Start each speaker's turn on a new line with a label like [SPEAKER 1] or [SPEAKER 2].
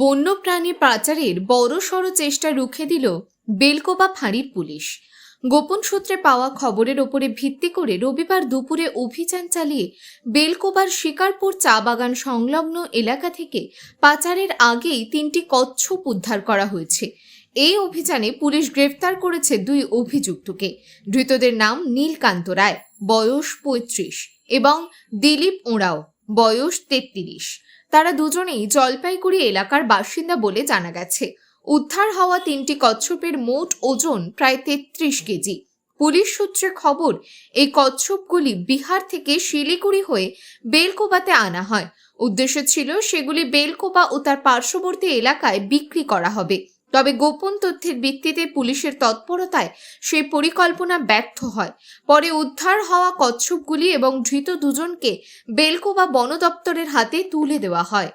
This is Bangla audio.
[SPEAKER 1] বন্যপ্রাণী পাচারের বড়সড় চেষ্টা রুখে দিল বেলকোবা ফাঁড়ির পুলিশ। গোপন সূত্রে পাওয়া খবরের ওপরে ভিত্তি করে রবিবার দুপুরে অভিযান চালিয়ে বেলকোবার শিকারপুর চা বাগান সংলগ্ন এলাকা থেকে পাচারের আগেই তিনটি কচ্ছপ উদ্ধার করা হয়েছে। এই অভিযানে পুলিশ গ্রেফতার করেছে দুই অভিযুক্তকে। ধৃতদের নাম নীলকান্ত রায়, বয়স পঁয়ত্রিশ, এবং দিলীপ ওঁরাও। বয়স তেত্রিশ। তারা দুজনেই জলপাইগুড়ি এলাকার বাসিন্দা বলে জানা গেছে। উদ্ধার হওয়া তিনটি কচ্ছপের মোট ওজন প্রায় তেত্রিশ কেজি। পুলিশ সূত্রে খবর, এই কচ্ছপগুলি বিহার থেকে শিলিগুড়ি হয়ে বেলকোবাতে আনা হয়। উদ্দেশ্য ছিল সেগুলি বেলকোবা ও তার পার্শ্ববর্তী এলাকায় বিক্রি করা হবে। তবে গোপন তথ্যের ভিত্তিতে পুলিশের তৎপরতায় সেই পরিকল্পনা ব্যর্থ হয়। পরে উদ্ধার হওয়া কচ্ছপগুলি এবং ধৃত দুজনকে বেলকোবা বন দপ্তরের হাতে তুলে দেওয়া হয়।